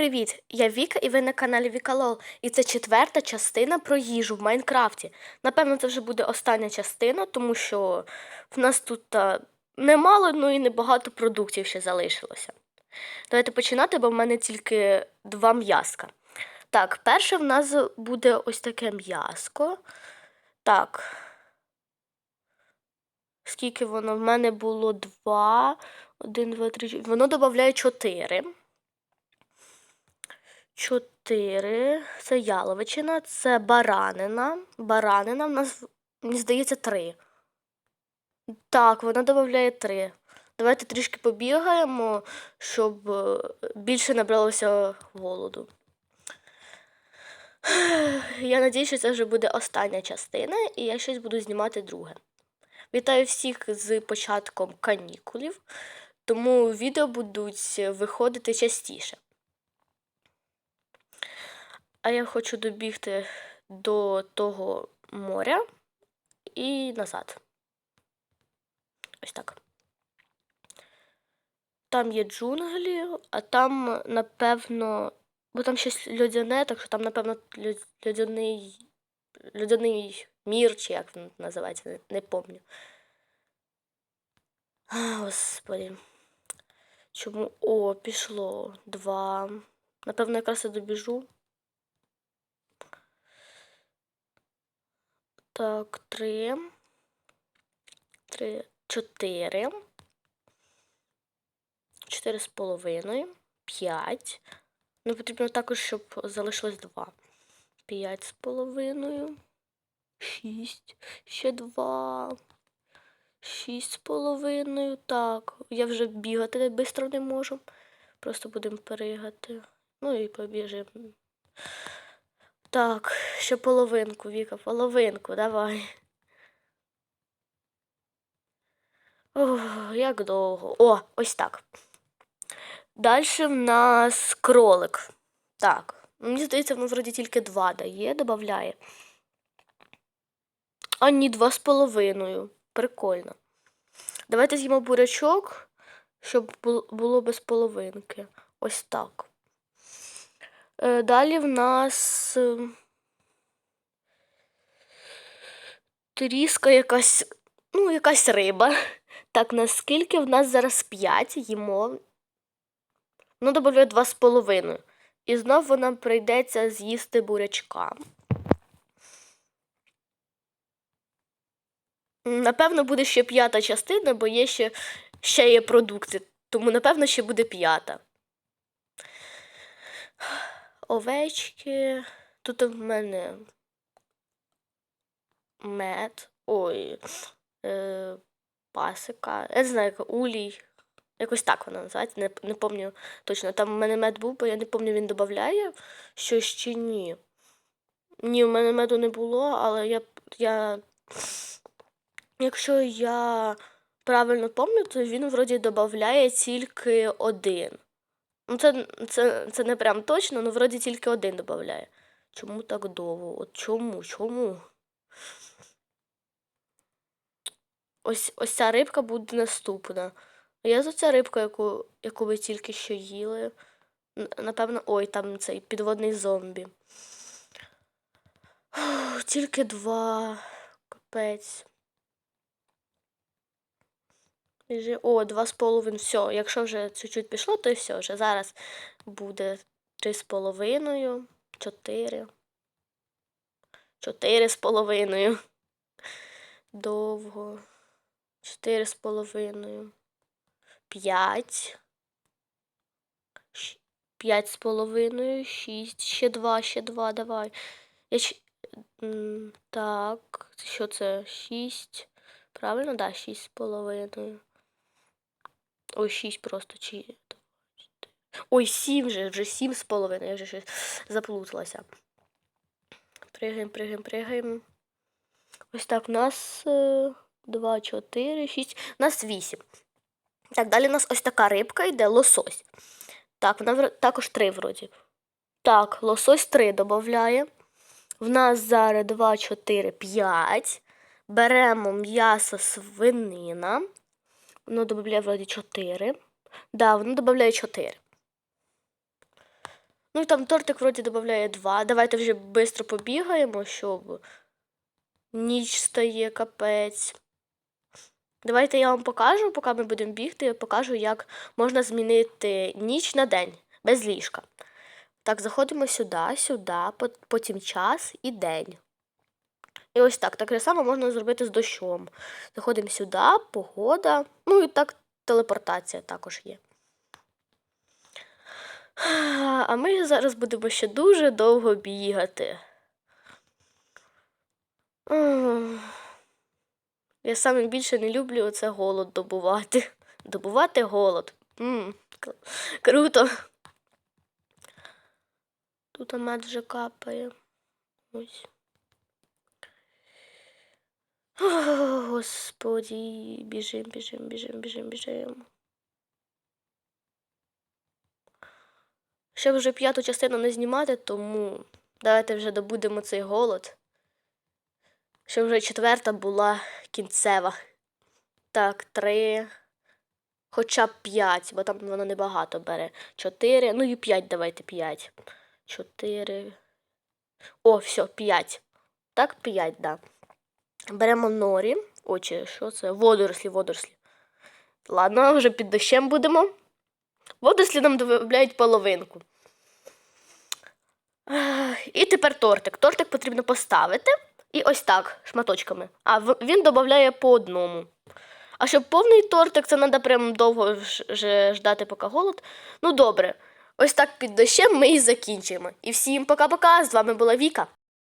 привіт! Я Віка і ви на каналі Вікалол. І це четверта частина про їжу в Майнкрафті. Напевно, це вже буде остання частина, тому що в нас тут та, немало, ну і небагато продуктів ще залишилося. Давайте починати, бо в мене тільки два м'язка. Так, перше в нас буде ось таке м'язко. Так. Скільки воно? В мене було два. Один, два, три. Воно додає чотири. Чотири. Це яловичина, це баранина. Баранина в нас, мені здається, три. Так, вона додає три. Давайте трішки побігаємо, щоб е, більше набралося голоду. Я надію, що це вже буде остання частина, і я щось буду знімати друге. Вітаю всіх з початком канікулів, тому відео будуть виходити частіше. А я хочу добігти до того моря і назад. Ось так. Там є джунглі, а там, напевно, бо там щось льодяне, так що там, напевно, льод- льодяний, мір, чи як він називається, не. А, Господи. Чому? О, пішло. Два. Напевно, якраз я добіжу. Так, три. Три. Чотири. Чотири з половиною. П'ять. Ну, потрібно також, щоб залишилось два. П'ять з половиною. Шість. Ще два. Шість з половиною. Так. Я вже бігати швидко не можу. Просто будемо перегати. Ну і побіжимо. Так, ще половинку, Віка, половинку, давай. Ох, як довго. О, ось так. Далі в нас кролик. Так. Мені здається, воно вроді тільки два дає, додає. А ні, два з половиною. Прикольно. Давайте з'їмо бурячок, щоб було без половинки. Ось так. Е, Далі в нас е, тріска якась, ну, якась риба. Так, наскільки в нас зараз 5 їмо. Ну, з половиною. І знов нам прийдеться з'їсти бурячка. Напевно, буде ще п'ята частина, бо є ще, ще є продукти. Тому, напевно, ще буде п'ята. Овечки. Тут в мене мед. Ой. Е, пасика. Я не знаю, як улій. Якось так вона називається, не, не пам'ятаю точно. Там в мене мед був, бо я не пам'ятаю, він додає щось чи ні. Ні, в мене меду не було, але я. я... Якщо я правильно пам'ятаю, то він вроді додає тільки один. Ну, це, це, це не прям точно, але вроді тільки один додає. Чому так довго? От чому? Чому? Ось, ось ця рибка буде наступна. Я за ця рибка, яку, яку ви тільки що їли. Напевно, ой, там цей підводний зомбі. Ух, Тільки два. Капець. Біжи- О, два з половиною. Все, якщо вже чуть-чуть пішло, то і все. Вже зараз буде три з половиною, чотири. Чотири з половиною. Довго. Чотири з половиною. П'ять. Щ- П'ять з половиною, шість. Ще два, ще два, давай. Я Так, що це? Шість. Правильно, да, шість з половиною. Ой, шість просто чи. Ой, сім вже, вже сім з половиною, я вже щось заплуталася. Пригаємо, пригаємо, пригаємо. Ось так, у нас е, два, чотири, шість. У нас вісім. Так, далі у нас ось така рибка йде, лосось. Так, вона також три вроді. Так, лосось три додає. В нас зараз 2, 4, 5. Беремо м'ясо свинина. Воно додає вроді 4. Да, воно додає 4. Ну і там тортик вроді додає два. Давайте вже швидко побігаємо, щоб ніч стає капець. Давайте я вам покажу, поки ми будемо бігти, я покажу, як можна змінити ніч на день без ліжка. Так, заходимо сюди, сюди, потім час і день. І ось так. Так само можна зробити з дощом. Заходимо сюди, погода. Ну і так телепортація також є. А ми зараз будемо ще дуже довго бігати. Я саме більше не люблю оце голод добувати. Добувати голод. м к- круто. Тут мед вже капає. Ось. О, Господі, біжим, біжим, біжим, біжим, біжим. Щоб вже п'яту частину не знімати, тому давайте вже добудемо цей голод. Щоб вже четверта була кінцева. Так, три. Хоча б п'ять, бо там воно небагато бере. Чотири. Ну і п'ять давайте п'ять. Чотири. О, все, п'ять. Так, п'ять, да. Беремо норі. Очі, що це? Водорослі, водорослі. Ладно, вже під дощем будемо. Водорослі нам додають половинку. І тепер тортик. Тортик потрібно поставити. І ось так, шматочками. А він додає по одному. А щоб повний тортик, це треба прям довго ж- ждати, поки голод. Ну добре. Ось так під дощем ми і закінчимо. І всім пока-пока. З вами була Віка.